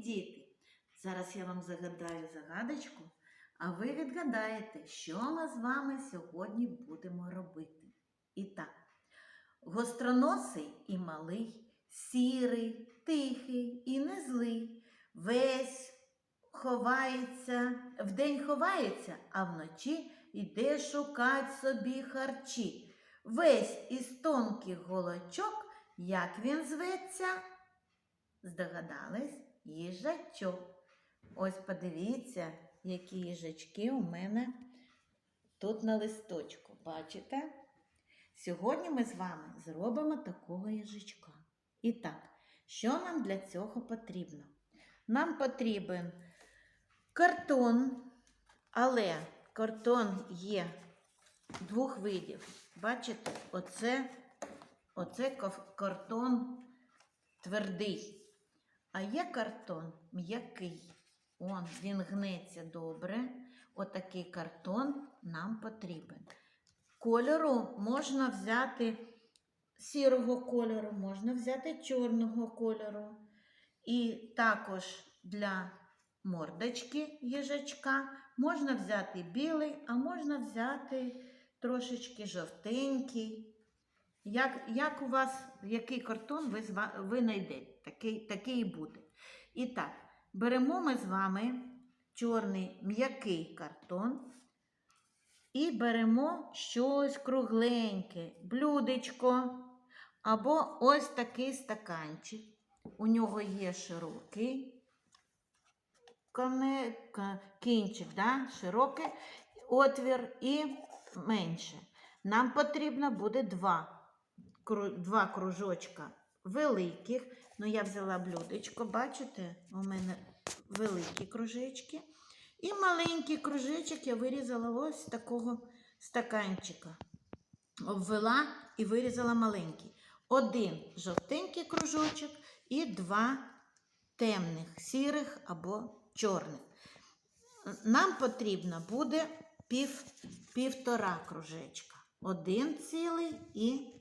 Діти! Зараз я вам загадаю загадочку, а ви відгадаєте, що ми з вами сьогодні будемо робити. І так, гостроносий і малий, сірий, тихий і не злий, весь ховається, вдень ховається, а вночі йде шукать собі харчі. Весь із тонких голочок, як він зветься? Здогадались? Їжачок. Ось подивіться, які їжачки у мене тут на листочку. Бачите? Сьогодні ми з вами зробимо такого їжачка. І так, що нам для цього потрібно? Нам потрібен картон, але картон є двох видів. Бачите, оце, оце картон твердий. А є картон м'який. Он, він гнеться добре. Отакий картон нам потрібен. Кольору можна взяти сірого кольору, можна взяти чорного кольору. І також для мордочки їжачка можна взяти білий, а можна взяти трошечки жовтенький. Як, як у вас, який картон ви, ви знайдете, такий, такий і буде. І так, беремо ми з вами чорний м'який картон і беремо щось кругленьке, блюдечко або ось такий стаканчик. У нього є широкий кінчик, да? широкий отвір і менше. Нам потрібно буде два, два кружочка великих. Ну, я взяла блюдечко, бачите, у мене великі кружечки. І маленький кружечок я вирізала ось з такого стаканчика. Обвела і вирізала маленький. Один жовтенький кружочок і два темних, сірих або чорних. Нам потрібно буде пів, півтора кружечка. Один цілий і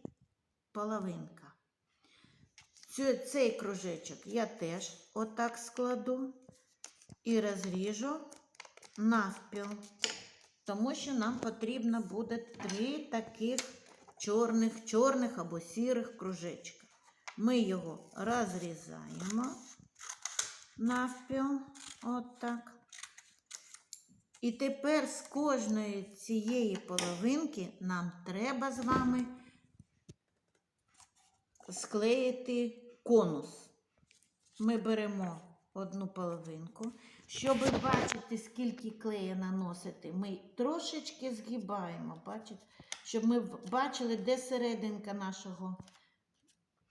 половинка. Цей кружечок я теж отак складу і розріжу навпіл, тому що нам потрібно буде три таких чорних, чорних або сірих кружечка. Ми його розрізаємо навпіл, отак. І тепер з кожної цієї половинки нам треба з вами склеїти конус. Ми беремо одну половинку. Щоб бачити, скільки клея наносити, ми трошечки згибаємо, бачите? щоб ми бачили, де серединка нашого,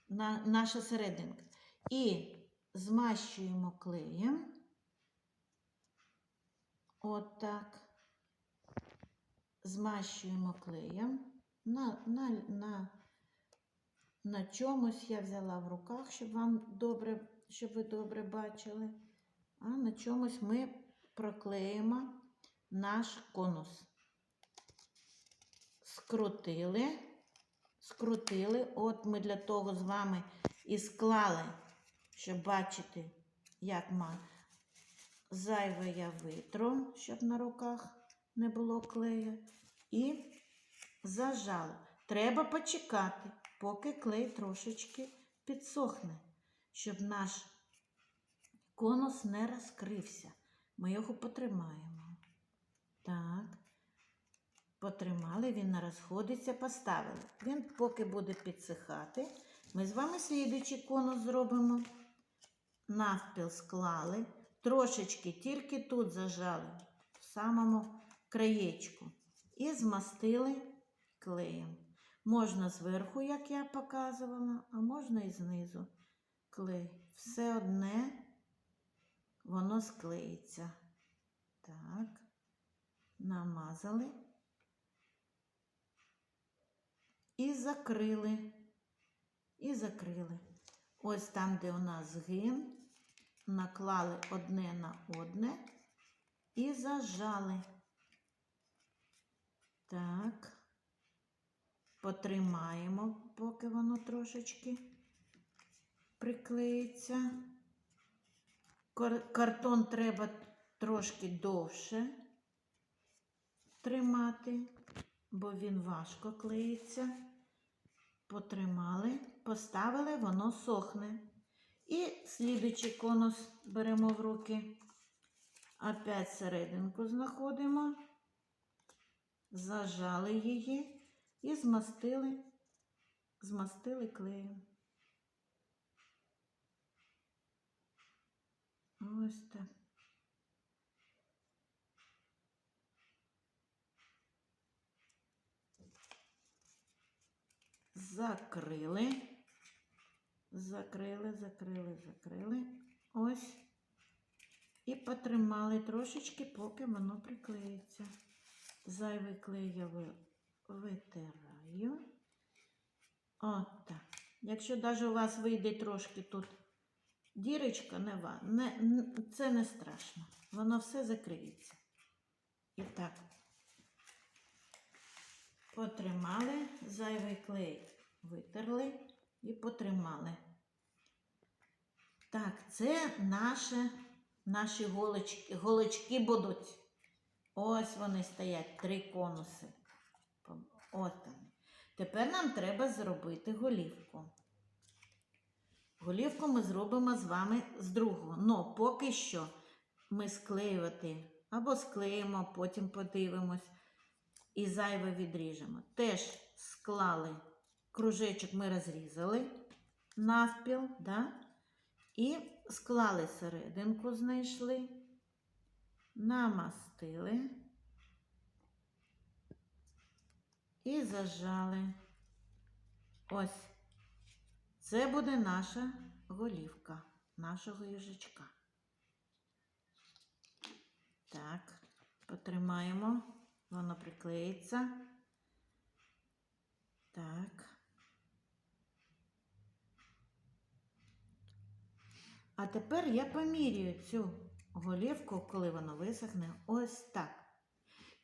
на, наша серединка. І змащуємо клеєм. Отак. Змащуємо клеєм. На, на, на, на чомусь я взяла в руках, щоб вам добре, щоб ви добре бачили. А на чомусь ми проклеїмо наш конус. Скрутили, скрутили. От ми для того з вами і склали, щоб бачити, як ма. Зайве я витру, щоб на руках не було клею. І зажала. Треба почекати, поки клей трошечки підсохне, щоб наш конус не розкрився. Ми його потримаємо. Так. Потримали, він не розходиться, поставили. Він поки буде підсихати. Ми з вами слідуючий конус зробимо. Навпіл склали. Трошечки тільки тут зажали, в самому краєчку. І змастили клеєм. Можна зверху, як я показувала, а можна і знизу клей. Все одне воно склеїться. Так, намазали і закрили. І закрили. Ось там, де у нас згин, наклали одне на одне і зажали. Так, потримаємо, поки воно трошечки приклеїться. Картон треба трошки довше тримати, бо він важко клеїться. Потримали, поставили, воно сохне. І слідуючий конус беремо в руки. Опять серединку знаходимо, зажали її і змастили, змастили клеєм. Ось так. Закрили. Закрили, закрили, закрили. Ось. І потримали трошечки, поки воно приклеїться. Зайвий клей я витираю. От так. Якщо навіть у вас вийде трошки тут дірочка, не, не, це не страшно. Воно все закриється. І так. Потримали, зайвий клей витерли і потримали. Так, це наше, наші голочки, голочки будуть. Ось вони стоять, три конуси. От. Тепер нам треба зробити голівку. Голівку ми зробимо з вами з другого. Но поки що ми склеювати або склеїмо, потім подивимось і зайве відріжемо. Теж склали кружечок, ми розрізали навпіл, да? і склали серединку, знайшли, намастили і зажали. Ось. Це буде наша голівка нашого їжачка. Так, потримаємо, воно приклеїться. Так. А тепер я помірюю цю голівку, коли вона висохне, ось так.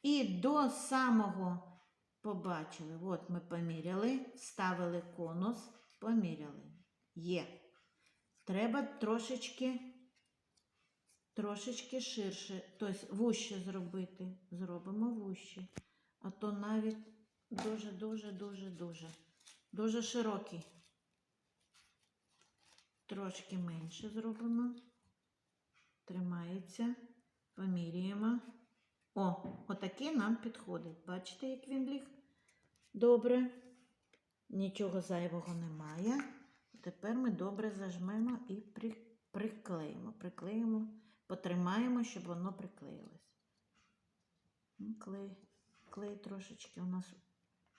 І до самого побачили, от ми поміряли, ставили конус, поміряли. Є. Треба трошечки, трошечки ширше, тобто вуще зробити. Зробимо вуще. А то навіть дуже, дуже, дуже, дуже, дуже широкий. Трошки менше зробимо. Тримається. Поміряємо. О, отакий нам підходить. Бачите, як він ліг? Добре. Нічого зайвого немає. Тепер ми добре зажмемо і при, приклеїмо. Приклеїмо, потримаємо, щоб воно приклеїлось. Ну, Клей, клей трошечки у нас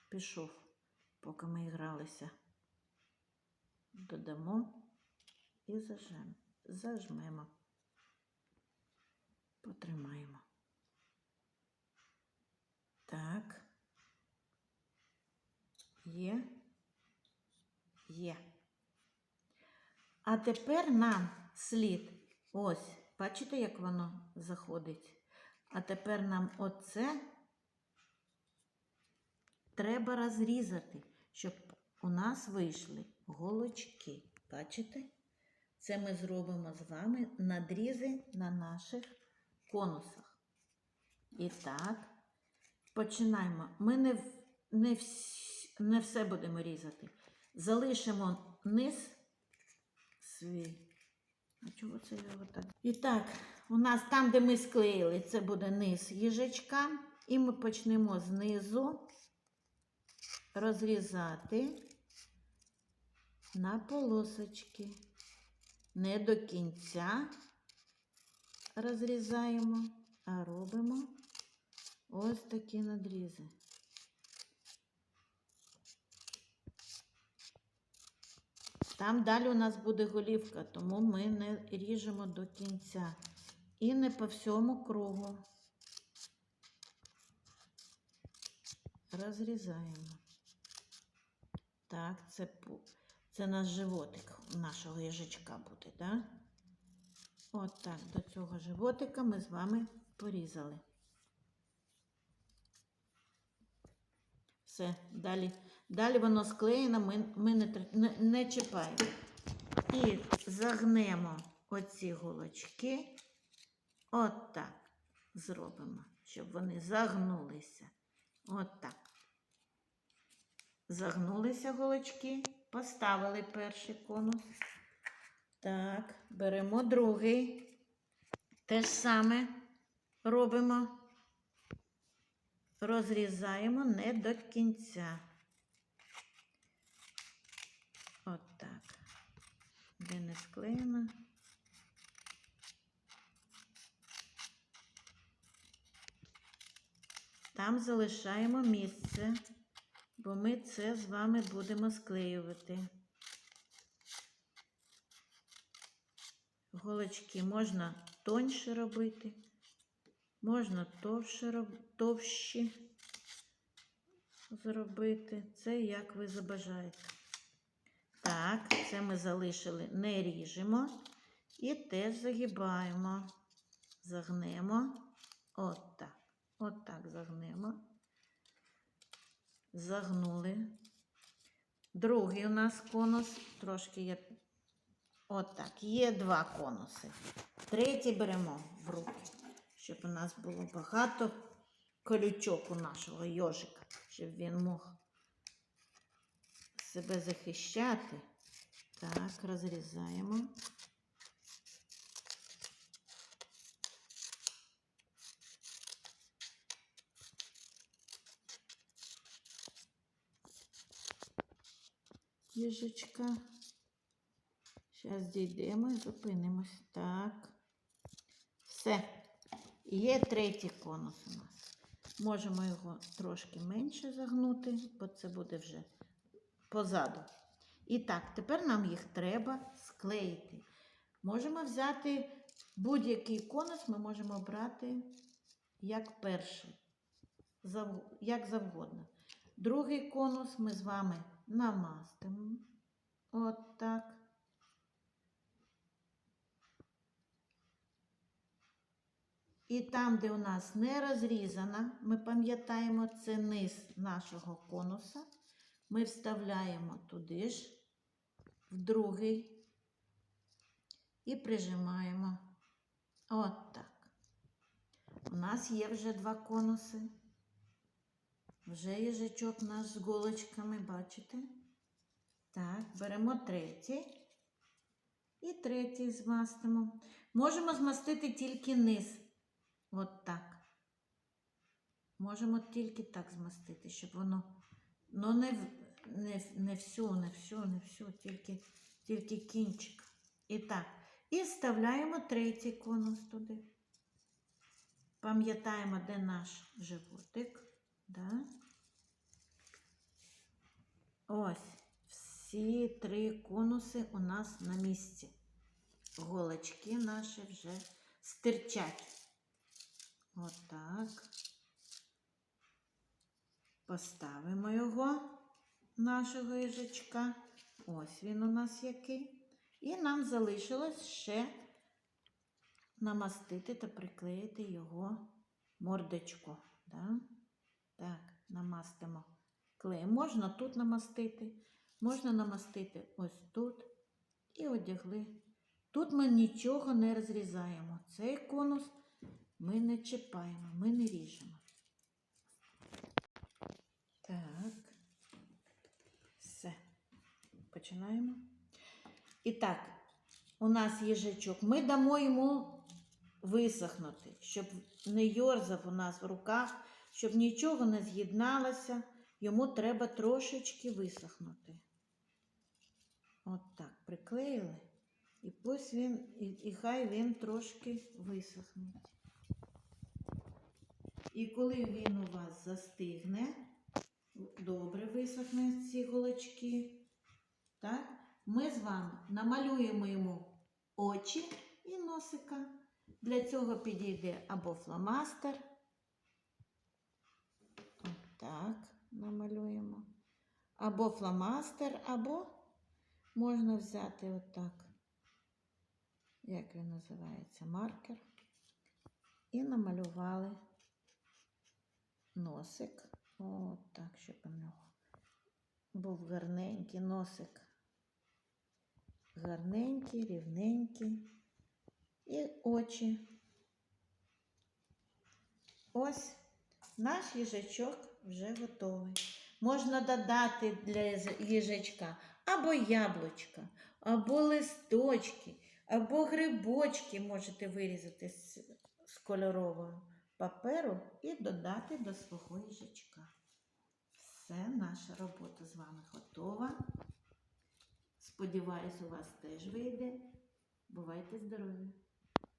пішов, поки ми гралися. Додамо і зажмемо. Зажмемо. Потримаємо. Так. Є. Є. А тепер нам слід, ось, бачите, як воно заходить? А тепер нам оце треба розрізати, щоб у нас вийшли голочки. Бачите? Це ми зробимо з вами надрізи на наших конусах. І так, починаємо. Ми не, не, вс- не все будемо різати. Залишимо низ свій. А чого це я отак? І так, у нас там, де ми склеїли, це буде низ їжачка. І ми почнемо знизу розрізати на полосочки. Не до кінця розрізаємо, а робимо ось такі надрізи. Там далі у нас буде голівка, тому ми не ріжемо до кінця. І не по всьому кругу. Розрізаємо. Так, це, це наш животик нашого їжачка буде, так? От так, до цього животика ми з вами порізали. Все, далі, далі воно склеєно, ми, ми не, не, не чіпаємо. І загнемо оці голочки отак зробимо, щоб вони загнулися. Отак. Загнулися голочки, поставили перший конус. Так, беремо другий. Те ж саме робимо. Розрізаємо не до кінця. Отак. Де не склеєно. Там залишаємо місце, бо ми це з вами будемо склеювати. Голочки можна тоньше робити, можна товще, роб- товщі зробити. Це як ви забажаєте. Так, це ми залишили, не ріжемо і теж загибаємо. Загнемо. От так. От так загнемо. Загнули. Другий у нас конус. Трошки є. От. Є два конуси. Третій беремо в руки, щоб у нас було багато колючок у нашого йожика, щоб він мог себе захищати. Так, розрізаємо. Їжачка. Зараз дійдемо і зупинимось. Так. Все. Є третій конус у нас. Можемо його трошки менше загнути, бо це буде вже позаду. І так, тепер нам їх треба склеїти. Можемо взяти будь-який конус, ми можемо брати як перший, як завгодно. Другий конус ми з вами намастимо. От так. І там, де у нас не розрізана, ми пам'ятаємо, це низ нашого конуса. Ми вставляємо туди ж, в другий і прижимаємо. От так. У нас є вже два конуси. Вже їжачок наш з голочками, бачите? Так, беремо третій. І третій змастимо. Можемо змастити тільки низ. От так. Можемо тільки так змастити, щоб воно. Ну, не, не, не всю, не всю, не всю, тільки, тільки кінчик. І так. І вставляємо третій конус туди. Пам'ятаємо, де наш животик. Да? Ось. Всі три конуси у нас на місці. Голочки наші вже стирчать. Отак. Поставимо його, нашого їжачка. Ось він у нас який. І нам залишилось ще намастити та приклеїти його мордочку. Да? Так, намастимо клеєм. Можна тут намастити, можна намастити ось тут і одягли. Тут ми нічого не розрізаємо. Цей конус ми не чіпаємо, ми не ріжемо. Так. Все. Починаємо. І так, у нас їжачок. Ми дамо йому висохнути, щоб не йорзав у нас в руках, щоб нічого не з'єдналося. Йому треба трошечки висохнути. От так, приклеїли. І пусть він, і, і хай він трошки висохне. І коли він у вас застигне, добре висохне ці голочки, так, ми з вами намалюємо йому очі і носика. Для цього підійде або фломастер. Так, намалюємо. Або фломастер, або можна взяти отак, як він називається, маркер. І намалювали носик. От так, щоб у нього був гарненький носик. Гарненький, рівненький. і очі. Ось наш їжачок вже готовий. Можна додати для їжачка або яблучка, або листочки, або грибочки можете вирізати з, кольорового паперу і додати до свого їжачка. Все, наша робота з вами готова. Сподіваюсь, у вас теж вийде. Бувайте здорові!